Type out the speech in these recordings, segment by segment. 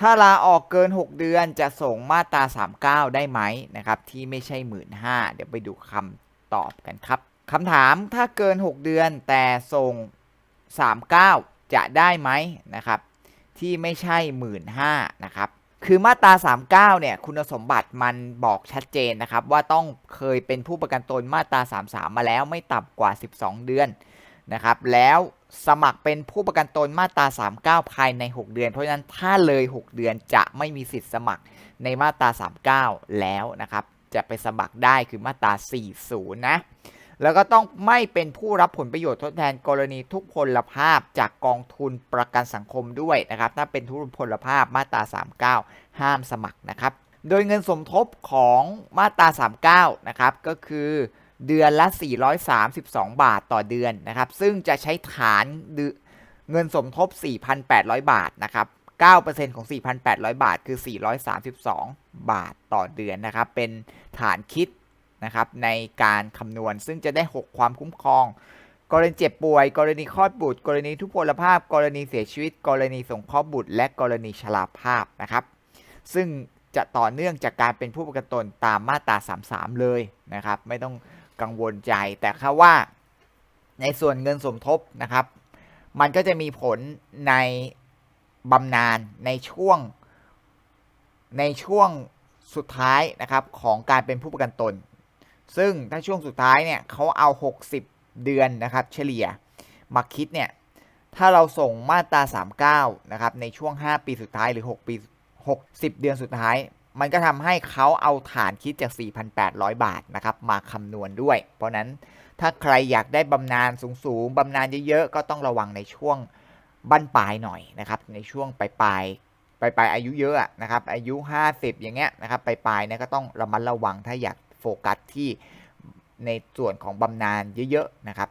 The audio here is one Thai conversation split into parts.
ถ้าลาออกเกิน 6 เดือนจะส่งมาตรา 39 ได้ไหมนะครับ ที่ไม่ใช่1 5ื่นห้าเดี๋ยวไปดูคำตอบกันครับคำถามถ้าเกิน 6 เดือนแต่ส่ง 39 จะได้ไหมนะครับ ที่ไม่ใช่1 5ื่นห้านะครับคือมาตรา 39 เนี่ยคุณสมบัติมันบอกชัดเจนนะครับ ว่าต้องเคยเป็นผู้ประกันตนมาตรา 33 มาแล้วไม่ต่ำกว่า 12 เดือน นะครับ แล้วสมัครเป็นผู้ประกันตนมาตรา 39 ภายใน 6 เดือน เพราะฉะนั้นถ้าเลย 6 เดือนจะไม่มีสิทธิ์สมัครในมาตรา 39 แล้วนะครับ จะไปสมัครได้คือมาตรา 40 นะ แล้วก็ต้องไม่เป็นผู้รับผลประโยชน์ทดแทนกรณีทุกพลภาพจากกองทุนประกันสังคมด้วยนะครับ ถ้าเป็นทุกพลภาพมาตรา 39 ห้ามสมัครนะครับ โดยเงินสมทบของมาตรา 39 นะครับ ก็คือ เดือนละ 432 บาทต่อเดือนนะครับ ซึ่งจะใช้ฐานเงินสมทบ 4,800 บาทนะครับ 9%ของ 4,800 บาท คือ 432 บาทต่อเดือนนะครับ เป็นฐานคิดนะครับในการคำนวณ ซึ่งจะได้ 6 ความคุ้มครอง กรณีเจ็บป่วย กรณีคลอดบุตร กรณีทุพพลภาพ กรณีเสียชีวิต กรณีสงเคราะห์บุตร และกรณีชราภาพนะครับ ซึ่งจะต่อเนื่องจากการเป็นผู้ประกันตนตามมาตรา 33 เลยนะครับ ไม่ต้อง กังวลใจ แต่ค่าว่าในส่วนเงินสมทบนะครับ มันก็จะมีผลในบำนาญในช่วงในช่วงสุดท้ายนะครับของการเป็นผู้ประกันตน ซึ่งถ้าช่วงสุดท้ายเนี่ยเขาเอา 60 เดือนนะครับ เฉลี่ยมาคิดเนี่ยถ้าเราส่งมาตรา 39 นะครับในช่วง 5 ปีสุดท้ายหรือ 6 ปี 60 เดือนสุดท้าย มันก็ทำให้เขาเอาฐานคิดจาก 4,800 บาทนะครับมาคำนวณด้วย เพราะนั้นถ้าใครอยากได้บำนาญสูงๆบำนาญเยอะๆ ก็ต้องระวังในช่วงบั้นปลายหน่อยนะครับ ในช่วงปลายปลายปลายปลายอายุเยอะนะครับ อายุ 50 อย่างเงี้ยนะครับปลายปลายเนี่ยก็ต้องระมัดระวังถ้าอยากโฟกัสที่ในส่วนของบำนาญเยอะๆนะครับ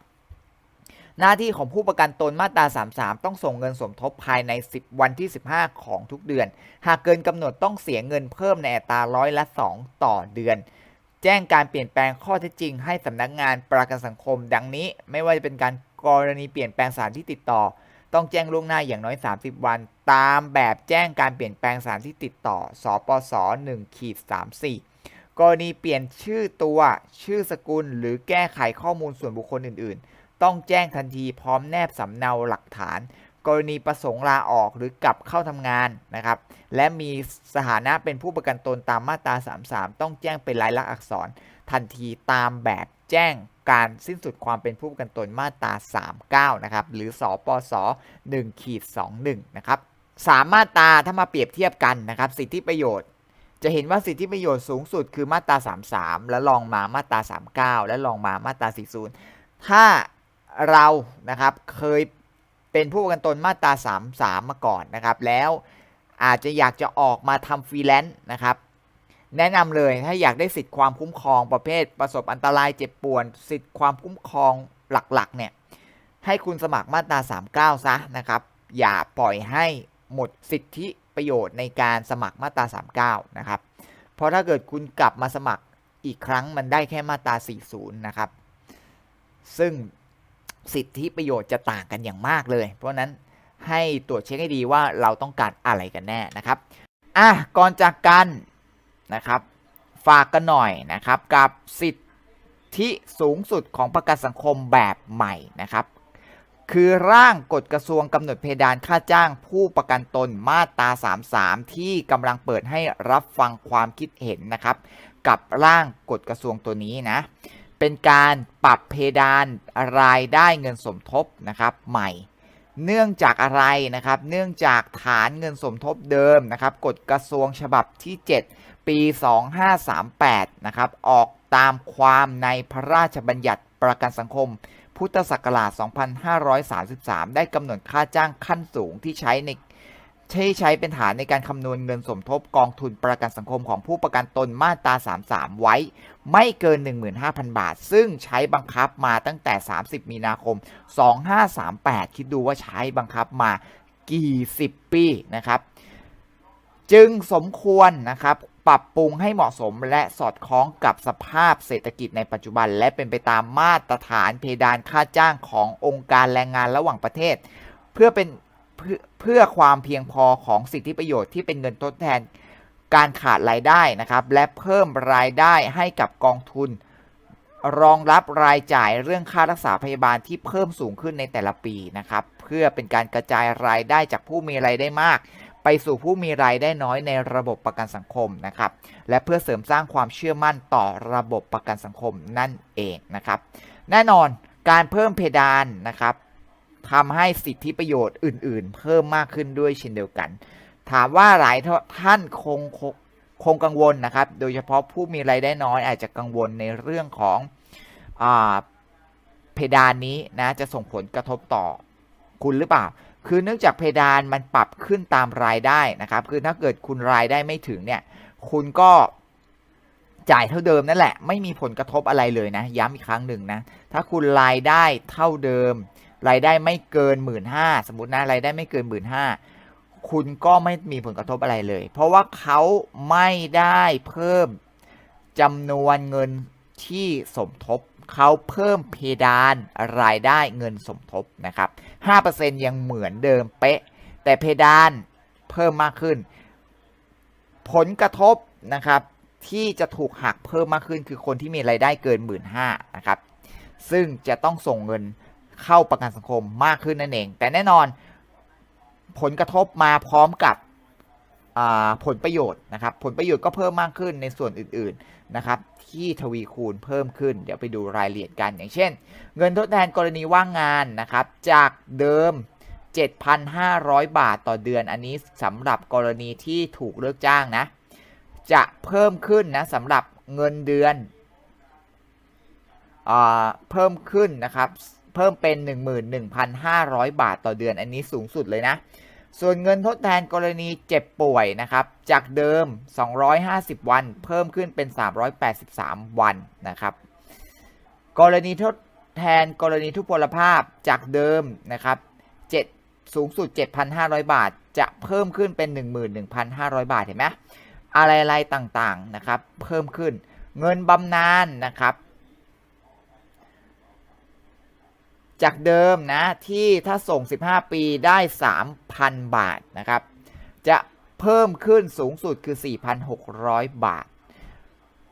หน้าที่ของผู้ประกันตนมาตรา 33 ต้องส่งเงินสมทบภายใน 10 วันที่ 15 ของทุกเดือน หากเกินกำหนดต้องเสียเงินเพิ่มในอัตราร้อยละ 2 ต่อเดือน แจ้งการเปลี่ยนแปลงข้อเท็จจริงให้สำนักงานประกันสังคม ดังนี้ ไม่ว่าจะเป็นการกรณีเปลี่ยนแปลงสถานที่ติดต่อ ต้องแจ้งล่วงหน้าอย่างน้อย 30 วัน ตามแบบแจ้งการเปลี่ยนแปลงสถานที่ติดต่อ สปส1ขีด34 กรณีเปลี่ยนชื่อตัว ชื่อสกุล หรือแก้ไขข้อมูลส่วนบุคคลอื่น ๆ ต้องแจ้งทันทีพร้อมแนบสำเนาหลักฐาน กรณีประสงค์ลาออกหรือกลับเข้าทำงานนะครับ และมีสถานะเป็นผู้ประกันตนตามมาตรา 33 ต้องแจ้งเป็นลายลักษณ์อักษรทันทีตามแบบแจ้งการสิ้นสุดความเป็นผู้ประกันตนมาตรา 39 นะครับ หรือสอปส1ขีด21 นะครับสามมาตราถ้ามาเปรียบเทียบกันนะครับ สิทธิประโยชน์ จะเห็นว่าสิทธิประโยชน์สูงสุดคือมาตรา 33 แล้วลองมามาตรา 39 และลองมามาตรา 40 ถ้า เรานะครับเคยเป็นผู้ประกันตนมาตรา33 มาก่อนนะครับ แล้วอาจจะอยากจะออกมาทำฟรีแลนซ์นะครับแนะนำเลยถ้าอยากได้สิทธิ์ความคุ้มครองประเภท ประสบอันตรายเจ็บป่วน สิทธิ์ความคุ้มครองหลักๆเนี่ยให้คุณสมัครมาตรา 39 ซะนะครับ อย่าปล่อยให้หมดสิทธิประโยชน์ในการสมัครมาตรา 39 นะครับ เพราะถ้าเกิดคุณกลับมาสมัครอีกครั้งมันได้แค่มาตรา 40 นะครับ ซึ่ง สิทธิประโยชน์จะต่างกันอย่างมากเลย เพราะนั้นให้ตรวจเช็คให้ดีว่าเราต้องการอะไรกันแน่นะครับอะก่อนจากกันนะครับ ฝากกันหน่อยนะครับ กับสิทธิสูงสุดของประกันสังคมแบบใหม่นะครับคือร่างกฎกระทรวงกำหนดเพดานค่าจ้างผู้ประกันตนมาตรา 33 ที่กำลังเปิดให้รับฟังความคิดเห็นนะครับ กับร่างกฎกระทรวงตัวนี้นะ เป็นการปรับเพดานรายได้เงินสมทบนะครับใหม่ เนื่องจากอะไรนะครับ เนื่องจากฐานเงินสมทบเดิมนะครับกฎกระทรวงฉบับที่ 7 ปี 2538 นะครับออกตามความในพระราชบัญญัติประกันสังคม พุทธศักราช 2533 ได้กำหนดค่าจ้างขั้นสูงที่ใช้ใน ที่ใช้เป็นฐานในการคำนวณเงินสมทบกองทุนประกันสังคมของผู้ประกันตนมาตรา 33 ไว้ ไม่เกิน 15,000 บาท ซึ่งใช้บังคับมาตั้งแต่ 30 มีนาคม 2538 คิดดูว่าใช้บังคับมากี่สิบปีนะครับ จึงสมควรนะครับปรับปรุงให้เหมาะสมและสอดคล้องกับสภาพเศรษฐกิจในปัจจุบัน และเป็นไปตามมาตรฐานเพดานค่าจ้างขององค์การแรงงานระหว่างประเทศ เพื่อเป็น เพื่อเพื่อความเพียงพอของสิทธิประโยชน์ที่เป็นเงินทดแทนการขาดรายได้นะครับ และเพิ่มรายได้ให้กับกองทุน รองรับรายจ่ายเรื่องค่ารักษาพยาบาลที่เพิ่มสูงขึ้นในแต่ละปีนะครับ เพื่อเป็นการกระจายรายได้จากผู้มีรายได้มาก ไปสู่ผู้มีรายได้น้อยในระบบประกันสังคมนะครับ และเพื่อเสริมสร้างความเชื่อมั่นต่อระบบประกันสังคมนั่นเองนะครับ แน่นอนการเพิ่มเพดานนะครับ ทำให้สิทธิประโยชน์อื่น ๆ เพิ่มมากขึ้นด้วยเช่นเดียวกัน ถามว่าหลายท่านคงคงคงกังวลนะครับ โดยเฉพาะผู้มีรายได้น้อยอาจจะกังวลในเรื่องของอเพดานนี้นะจะส่งผลกระทบต่อคุณหรือเปล่า คือเนื่องจากเพดานมันปรับขึ้นตามรายได้นะครับ คือถ้าเกิดคุณรายได้ไม่ถึงเนี่ย คุณก็จ่ายเท่าเดิมนั่นแหละ ไม่มีผลกระทบอะไรเลยนะ ย้ำอีกครั้งหนึ่งนะ ถ้าคุณรายได้เท่าเดิม รายได้ไม่เกินหมื่นห้าสมมตินะรายได้ไม่เกินหมื่นห้าคุณก็ไม่มีผลกระทบอะไรเลย เพราะว่าเขาไม่ได้เพิ่มจำนวนเงินที่สมทบเขาเพิ่มเพดานรายได้เงินสมทบนะครับ 5%ยังเหมือนเดิมเป๊ะ แต่เพดานเพิ่มมากขึ้น ผลกระทบนะครับที่จะถูกหักเพิ่มมากขึ้นคือคนที่มีรายได้เกิน 1 5ื่นนะครับ ซึ่งจะต้องส่งเงิน เข้าประกันสังคมมากขึ้นนั่นเอง แต่แน่นอนผลกระทบมาพร้อมกับผลประโยชน์นะครับ ผลประโยชน์ก็เพิ่มมากขึ้นในส่วนอื่นๆนะครับ ที่ทวีคูณเพิ่มขึ้น เดี๋ยวไปดูรายละเอียดกันอย่างเช่น เงินทดแทนกรณีว่างงานนะครับ จากเดิม 7,500 บาทต่อเดือน อันนี้สำหรับกรณีที่ถูกเลิกจ้างนะ จะเพิ่มขึ้นนะสำหรับเงินเดือนอเพิ่มขึ้นนะครับ เพิ่มเป็น 11,500 บาทต่อเดือนอันนี้สูงสุดเลยนะ ส่วนเงินทดแทนกรณีเจ็บป่วยนะครับ จากเดิม 250 วัน เพิ่มขึ้นเป็น 383 วันนะครับ กรณีทดแทนกรณีทุพพลภาพจากเดิมนะครับ7สูงสุด 7,500 บาท จะเพิ่มขึ้นเป็น 11,500 บาทเห็นไหมอะไรๆต่างๆนะครับ เพิ่มขึ้นเงินบำนาญนะครับ จากเดิมนะที่ถ้าส่ง 15 ปีได้ 3,000 บาทนะครับ จะเพิ่มขึ้นสูงสุดคือ 4,600 บาท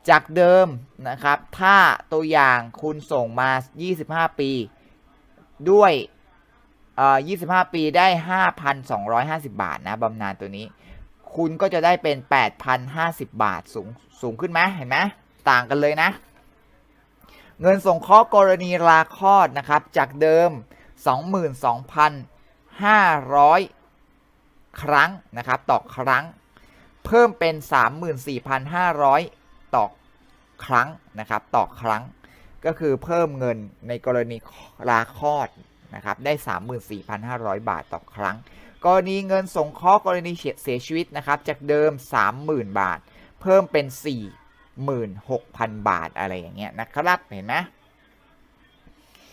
จากเดิมนะครับ ถ้าตัวอย่างคุณส่งมา 25 ปี ด้วยเอ่อ25 ปีได้ 5,250 บาทนะบำนาญตัวนี้ คุณก็จะได้เป็น 8,050 บาทสูงสูงขึ้นไหมเห็นไหมต่างกันเลยนะ เงินสงเคราะห์กรณีลาคลอดนะครับ จากเดิม 22,500 ครั้งนะครับ ต่อครั้ง เพิ่มเป็น 34,500 ต่อครั้งนะครับ ต่อครั้ง ก็คือเพิ่มเงินในกรณีลาคลอดนะครับได้ 34,500 บาทต่อครั้ง กรณีเงินสงเคราะห์กรณีเสียชีวิตนะครับ จากเดิม 30,000 บาท เพิ่มเป็น 16,000 บาทอะไรอย่างเงี้ยนะครับเห็นไหม